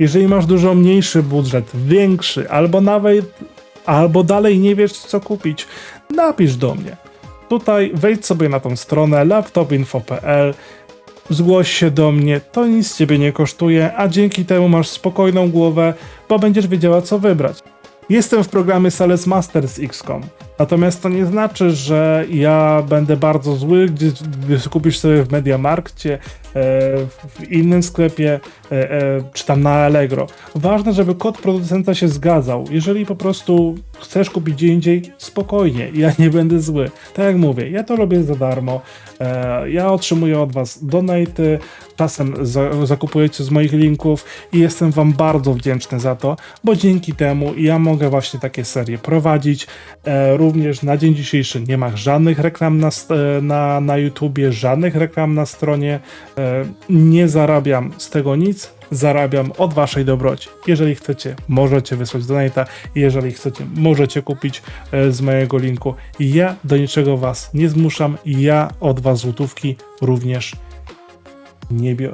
Jeżeli masz dużo mniejszy budżet, większy, albo nawet, albo dalej nie wiesz co kupić, napisz do mnie. Tutaj wejdź sobie na tą stronę laptopinfo.pl, zgłoś się do mnie, to nic ciebie nie kosztuje, a dzięki temu masz spokojną głowę, bo będziesz wiedziała co wybrać. Jestem w programie Sales Masters XCOM. Natomiast to nie znaczy, że ja będę bardzo zły, gdy, gdy kupisz sobie w Mediamarkcie, e, w innym sklepie, e, e, czy tam na Allegro. Ważne, żeby kod producenta się zgadzał. Jeżeli po prostu chcesz kupić gdzie indziej, spokojnie, ja nie będę zły. Tak jak mówię, ja to robię za darmo. Ja otrzymuję od was donaty, czasem za, zakupujecie z moich linków i jestem wam bardzo wdzięczny za to, bo dzięki temu ja mogę właśnie takie serie prowadzić. Również na dzień dzisiejszy nie ma żadnych reklam na, e, na, na YouTubie, żadnych reklam na stronie. E, nie zarabiam z tego nic. Zarabiam od waszej dobroci. Jeżeli chcecie, możecie wysłać donata. Jeżeli chcecie, możecie kupić e, z mojego linku. Ja do niczego was nie zmuszam. Ja od was złotówki również nie biorę.